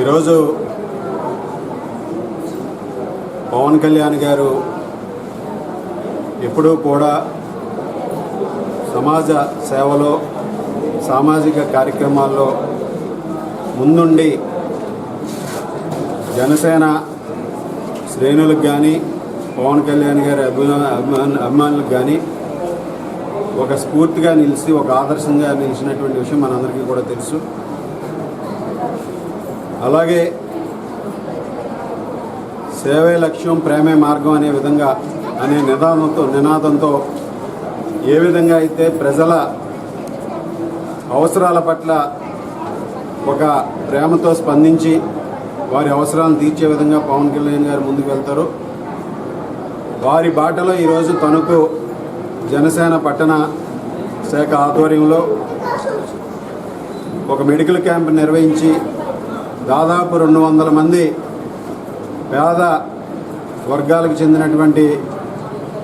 ఈరోజు పవన్ కళ్యాణ్ గారు ఎప్పుడూ కూడా సమాజ సేవలో సామాజిక కార్యక్రమాల్లో ముందుండి జనసేన శ్రేణులకు కానీ పవన్ కళ్యాణ్ గారి అభిమా అభిమాన అభిమానులకు కానీ ఒక స్ఫూర్తిగా నిలిచి ఒక ఆదర్శంగా నిలిచినటువంటి విషయం మనందరికీ కూడా తెలుసు. అలాగే సేవే లక్ష్యం ప్రేమే మార్గం అనే విధంగా అనే నిదానంతో నినాదంతో ఏ విధంగా అయితే ప్రజల అవసరాల పట్ల ఒక ప్రేమతో స్పందించి వారి అవసరాలను తీర్చే విధంగా పవన్ కళ్యాణ్ గారు ముందుకు వెళ్తారు. వారి బాటలో ఈరోజు తనకు జనసేన పట్టణ శాఖ ఆధ్వర్యంలో ఒక మెడికల్ క్యాంప్ నిర్వహించి దాదాపు రెండు వందల మంది పేద వర్గాలకు చెందినటువంటి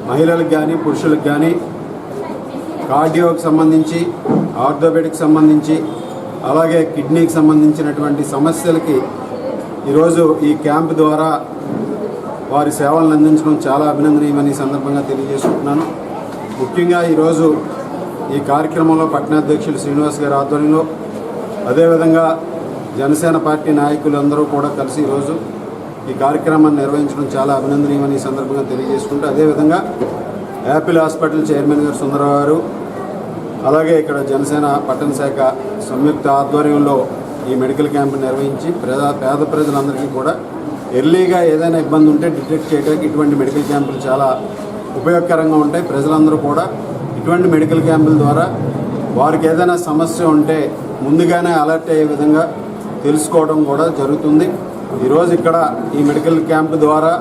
మహిళలకు కానీ పురుషులకు కానీ కార్డియోకి సంబంధించి ఆర్థోపెడిక్ సంబంధించి అలాగే కిడ్నీకి సంబంధించినటువంటి సమస్యలకి ఈరోజు ఈ క్యాంప్ ద్వారా వారి సేవలను అందించడం చాలా అభినందనీయమని సందర్భంగా తెలియజేసుకుంటున్నాను. ముఖ్యంగా ఈరోజు ఈ కార్యక్రమంలో పట్టణాధ్యక్షులు శ్రీనివాస్ గారి ఆధ్వర్యంలో అదేవిధంగా జనసేన పార్టీ నాయకులందరూ కూడా కలిసి ఈరోజు ఈ కార్యక్రమాన్ని నిర్వహించడం చాలా అభినందనీయమని ఈ సందర్భంగా తెలియజేసుకుంటూ అదేవిధంగా యాపిల్ హాస్పిటల్ చైర్మన్ గారు సుందరరావు గారు అలాగే ఇక్కడ జనసేన పట్టణ శాఖ సంయుక్త ఆధ్వర్యంలో ఈ మెడికల్ క్యాంప్ నిర్వహించి ప్రజా పేద ప్రజలందరికీ కూడా ఎర్లీగా ఏదైనా ఇబ్బంది ఉంటే డిటెక్ట్ చేయడానికి ఇటువంటి మెడికల్ క్యాంపులు చాలా ఉపయోగకరంగా ఉంటాయి. ప్రజలందరూ కూడా ఇటువంటి మెడికల్ క్యాంపుల ద్వారా వారికి ఏదైనా సమస్య ఉంటే ముందుగానే అలర్ట్ అయ్యే విధంగా తెలుసుకోవడం కూడా జరుగుతుంది. ఈరోజు ఇక్కడ ఈ మెడికల్ క్యాంప్ ద్వారా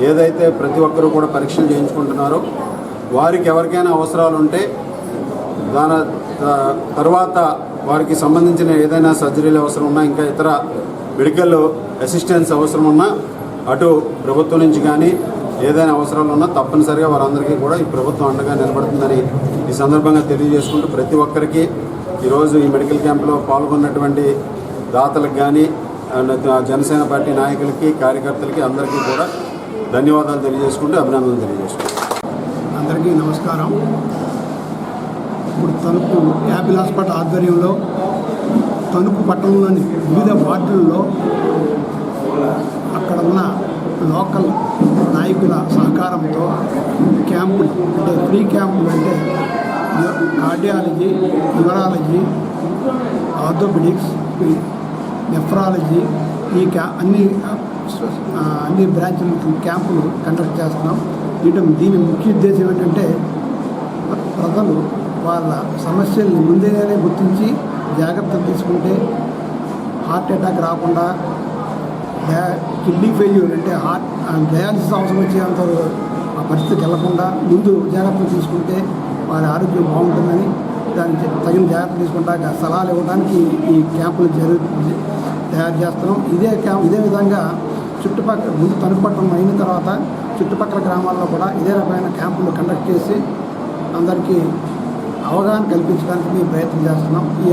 ఏదైతే ప్రతి ఒక్కరూ కూడా పరీక్షలు చేయించుకుంటున్నారో వారికి ఎవరికైనా అవసరాలు ఉంటే దాని త- తర్వాత వారికి సంబంధించిన ఏదైనా సర్జరీలు అవసరం ఉన్నా ఇంకా ఇతర మెడికల్ అసిస్టెన్స్ అవసరం ఉన్నా అటు ప్రభుత్వం నుంచి కానీ ఏదైనా అవసరాలు ఉన్నా తప్పనిసరిగా వారందరికీ కూడా ఈ ప్రభుత్వం అండగా నిలబడుతుందని ఈ సందర్భంగా తెలియజేసుకుంటూ ప్రతి ఒక్కరికి ఈరోజు ఈ మెడికల్ క్యాంపులో పాల్గొన్నటువంటి దాతలకు కానీ జనసేన పార్టీ నాయకులకి కార్యకర్తలకి అందరికీ కూడా ధన్యవాదాలు తెలియజేసుకుంటూ అభినందనలు తెలియజేసుకుంటాం. అందరికీ నమస్కారం. ఇప్పుడు తణుకు యాపిల్ హాస్పిటల్ ఆధ్వర్యంలో తణుకు పట్టణంలోని వివిధ వార్డుల్లో లోకల్ నాయకుల సహకారంతో క్యాంపులు అంటే ఫ్రీ క్యాంపులు అంటే కార్డియాలజీ న్యూరాలజీ ఆర్థోపెడిక్స్ నెఫ్రాలజీ ఈ క్యా అన్ని అన్ని బ్రాంచ్ల క్యాంపులు కండక్ట్ చేస్తున్నాం. దీంట్లో దీని ముఖ్య ఉద్దేశం ఏంటంటే ప్రజలు వాళ్ళ సమస్యల్ని ముందుగానే గుర్తించి జాగ్రత్తలు తీసుకుంటే హార్ట్ అటాక్ రాకుండా కిడ్నీ ఫెయిల్యూర్ అంటే హార్ట్ డయాలసిస్ అవసరం వచ్చేంత ఆ పరిస్థితికి వెళ్ళకుండా ముందు జాగ్రత్తలు తీసుకుంటే వారి ఆరోగ్యం బాగుంటుందని దానికి తగిన జాగ్రత్తలు తీసుకుంటాక సలహాలు ఇవ్వడానికి ఈ క్యాంపులు జరు తయారు చేస్తున్నాం. ఇదే క్యాంప్ ఇదే విధంగా చుట్టుపక్కల ముందు తణుకుపట్టణం అయిన తర్వాత చుట్టుపక్కల గ్రామాల్లో కూడా ఇదే రకమైన క్యాంపులు కండక్ట్ చేసి అందరికీ అవగాహన కల్పించడానికి మేము ప్రయత్నం చేస్తున్నాం. ఈ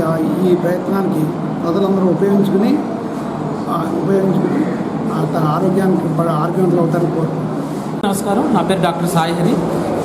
ఈ ప్రయత్నానికి ప్రజలందరూ ఉపయోగించుకుని ఉపయోగించుకుని తన ఆరోగ్యానికి ప- ఆరోగ్యవంతులు అవుతారని కోరుకుంటున్నాను నమస్కారం. నా పేరు డాక్టర్ సాయి హరి.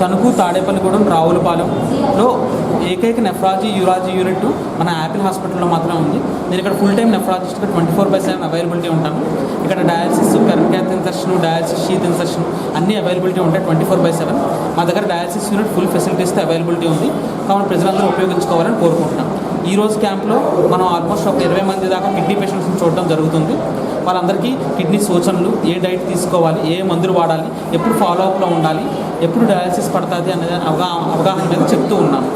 తణుకు తాడేపల్లిగూడెం రావులపాలెంలో ఏకైక నెఫ్రాలజీ యూరాలజీ యూనిట్ మన యాపిల్ హాస్పిటల్లో మాత్రమే ఉంది. నేను ఇక్కడ full time నెఫ్రాలజిస్ట్గా twenty four by seven availability ఉంటాను. ఇక్కడ dialysis perm cath insertion dialysis sheath insertion అన్నీ అవైలబిలిటీ ఉంటాయి ట్వంటీ ఫోర్ బై సెవెన్ మా దగ్గర డయాలసిస్ యూనిట్ ఫుల్ ఫెసిలిటీస్తో అవైలబిలిటీ ఉంది. కావున ప్రజలందరూ ఉపయోగించుకోవాలని కోరుకుంటున్నాను ఈ రోజు క్యాంప్లో మనం ఆల్మోస్ట్ ఒక ఇరవై మంది దాకా కిడ్నీ పేషెంట్స్ని చూడడం జరుగుతుంది. వాళ్ళందరికీ కిడ్నీ సూచనలు ఏ డైట్ తీసుకోవాలి ఏ మందులు వాడాలి ఎప్పుడు ఫాలో అప్లో ఉండాలి ఎప్పుడు డయాలసిస్ పడుతుంది అనేది అవగా అవగాహన మీద చెప్తూ ఉన్నాను